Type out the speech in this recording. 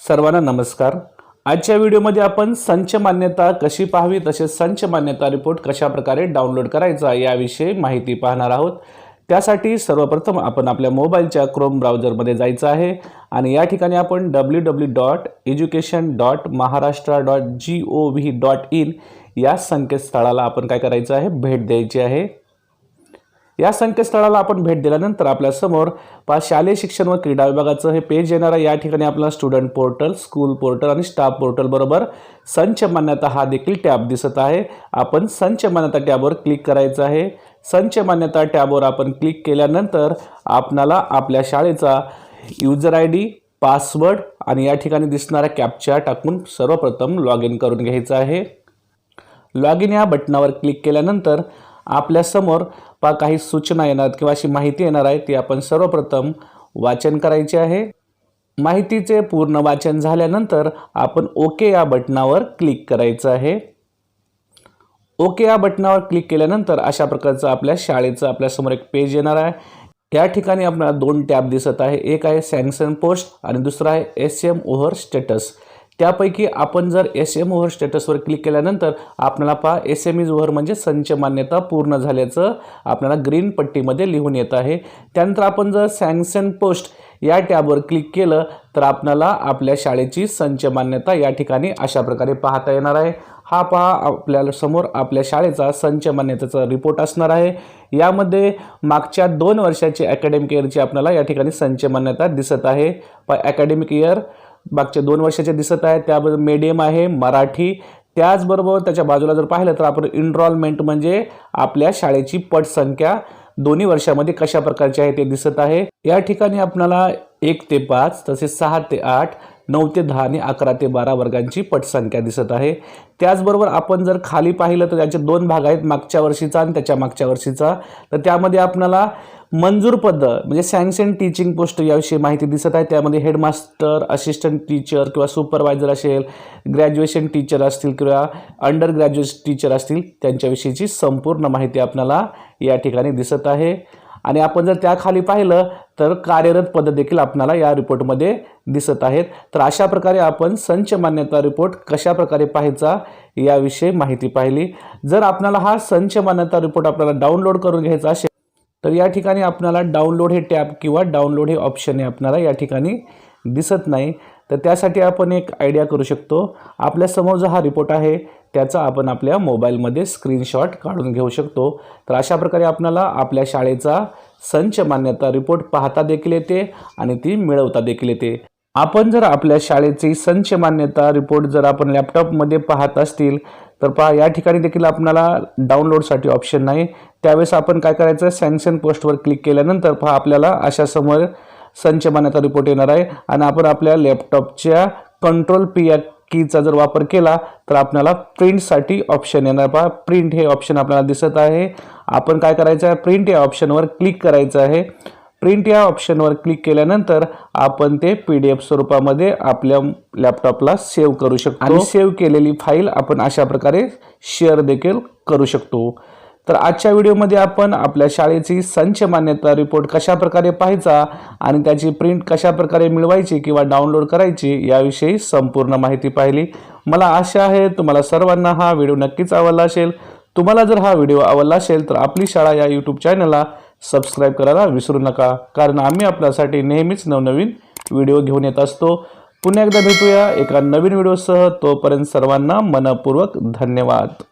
सर्वांना नमस्कार. आजच्या व्हिडिओमध्ये आपण संच मान्यता कशी पाहावी तसेच संच मान्यता रिपोर्ट कशा प्रकारे डाउनलोड करायचा याविषयी माहिती पाहणार आहोत. त्यासाठी सर्वप्रथम आपण आपल्या मोबाईलच्या क्रोम ब्राउझरमध्ये जायचं आहे आणि या ठिकाणी आपण W W dot education dot Maharashtra dot G O V dot in या संकेतस्थळाला आपण काय करायचं आहे? भेट द्यायची आहे. या संकेतस्थळाला आपण भेट दिल्यानंतर आपल्यासमोर पा शालेय शिक्षण व क्रीडा विभागाचं हे पेज येणार आहे या ठिकाणी आपला स्टुडंट पोर्टल स्कूल पोर्टल आणि स्टाफ पोर्टल बरोबर संच मान्यता हा देखील टॅब दिसत आहे. आपण संच मान्यता टॅबवर क्लिक करायचं आहे. संच मान्यता टॅबवर आपण क्लिक केल्यानंतर आपणाला आपल्या शाळेचा युजर आय डी पासवर्ड आणि या ठिकाणी दिसणारा कॅपचा टाकून सर्वप्रथम लॉग इन करून घ्यायचं आहे. लॉग इन या बटनावर क्लिक केल्यानंतर आपल्यासमोर पा काही सूचना येणार किंवा अशी माहिती येणार आहे ती आपण सर्वप्रथम वाचन करायची आहे. माहितीचे पूर्ण वाचन झाल्यानंतर आपण ओके या बटनावर क्लिक करायचं आहे. ओके या बटनावर क्लिक केल्यानंतर अशा प्रकारचं आपल्या शाळेचं आपल्यासमोर एक पेज येणार आहे. या ठिकाणी आपल्याला दोन टॅब दिसत आहे. एक आहे सॅमसंग पोस्ट आणि दुसरा आहे एस एम ओव्हर स्टेटस. त्यापैकी आपण जर एस एम ओव्हर स्टेटसवर क्लिक केल्यानंतर आपल्याला पहा एस एम इज ओव्हर म्हणजे संच मान्यता पूर्ण झाल्याचं आपल्याला ग्रीन पट्टीमध्ये लिहून येत आहे. त्यानंतर आपण जर सँक्शन पोस्ट या टॅबवर क्लिक केलं तर आपल्याला आपल्या शाळेची संच मान्यता या ठिकाणी अशा प्रकारे पाहता येणार आहे. हा पहा आपल्याला समोर आपल्या शाळेचा संच मान्यतेचा रिपोर्ट असणार आहे. यामध्ये मागच्या दोन वर्षाची अकॅडमिक इयरची आपल्याला या ठिकाणी संच मान्यता दिसत आहे. प अकॅडमिक इयर मागच्या दोन वर्षाचे दिसत आहे त्याबद्दल मीडियम आहे मराठी. त्याचबरोबर त्याच्या बाजूला जर पाहिलं तर आपण इनरॉलमेंट म्हणजे आपल्या शाळेची पटसंख्या. दोन्ही वर्षामध्ये कशा प्रकारची आहे ते दिसत आहे. या ठिकाणी आपणाला एक ते पाच तसेच सहा ते आठ नऊ ते दहा आणि अकरा ते बारा वर्गांची पटसंख्या दिसत आहे. त्याचबरोबर आपण जर खाली पाहिलं तर त्याचे दोन भाग आहेत मागच्या वर्षीचा आणि त्याच्या मागच्या वर्षीचा. तर त्यामध्ये आपल्याला मंजूर पद म्हणजे सँक्शन टीचिंग पोस्ट याविषयी माहिती दिसत आहे. त्यामध्ये हेडमास्टर असिस्टंट टीचर किंवा सुपरवायझर असेल ग्रॅज्युएशन टीचर असतील किंवा अंडर ग्रॅज्युएट टीचर असतील त्यांच्याविषयीची संपूर्ण माहिती आपल्याला या ठिकाणी दिसत आहे. आणि आपण जर त्याखाली पाहिलं तर कार्यरत पद देखील आपल्याला या रिपोर्टमध्ये दिसत आहेत. तर अशा प्रकारे आपण संच मान्यता रिपोर्ट कशा प्रकारे पाहायचा याविषयी माहिती पाहिली. जर आपल्याला हा संच मान्यता रिपोर्ट आपल्याला डाउनलोड करून घ्यायचा असेल तर या ठिकाणी आपल्याला डाउनलोड हे टॅब किंवा डाउनलोड हे ऑप्शन हे आपल्याला या ठिकाणी दिसत नाही. तर त्यासाठी आपण एक आयडिया करू शकतो. आपल्यासमोर जो हा रिपोर्ट आहे त्याचा आपण आपल्या मोबाईलमध्ये स्क्रीनशॉट काढून घेऊ शकतो. तर अशा प्रकारे आपल्याला आपल्या शाळेचा संच मान्यता रिपोर्ट पाहता देखील येते आणि ती मिळवता देखील येते. आपण जर आपल्या शाळेची संच मान्यता रिपोर्ट जर आपण लॅपटॉपमध्ये पाहत असतील तर पहा या ठिकाणी देखील आपल्याला डाउनलोडसाठी ऑप्शन नाही. त्यावेळेस आपण काय करायचं? सँक्शन पोस्टवर क्लिक केल्यानंतर पहा आपल्याला अशा समोर संच मान्यता रिपोर्ट येणार आहे. आणि आपण आपल्या लॅपटॉपच्या कंट्रोल पी या कीचा जर वापर केला तर आपल्याला प्रिंटसाठी ऑप्शन येणार. पहा प्रिंट हे ऑप्शन आपल्याला दिसत आहे. आपण काय करायचं आहे? प्रिंट या ऑप्शनवर क्लिक करायचं आहे. प्रिंट या ऑप्शनवर क्लिक केल्यानंतर आपण ते पी डी एफ स्वरूपामध्ये आपल्या लॅपटॉपला सेव्ह करू शकतो. आणि सेव्ह केलेली फाईल आपण अशा प्रकारे शेअर देखील करू शकतो. तर आजच्या व्हिडिओमध्ये आपण आपल्या शाळेची संच मान्यता रिपोर्ट कशा प्रकारे पाहायचा आणि त्याची प्रिंट कशा प्रकारे मिळवायची किंवा डाउनलोड करायची याविषयी संपूर्ण माहिती पाहिली. मला आशा आहे तुम्हाला सर्वांना हा व्हिडिओ नक्कीच आवडला असेल. तुम्हाला जर हा व्हिडिओ आवडला असेल तर आपली शाळा या यूट्यूब चॅनलला सबस्क्राईब करायला विसरू नका कारण आम्ही आपल्यासाठी नेहमीच नवनवीन व्हिडिओ घेऊन येत असतो. पुन्हा एकदा भेटूया एका नवीन व्हिडिओसह. तोपर्यंत सर्वांना मनपूर्वक धन्यवाद.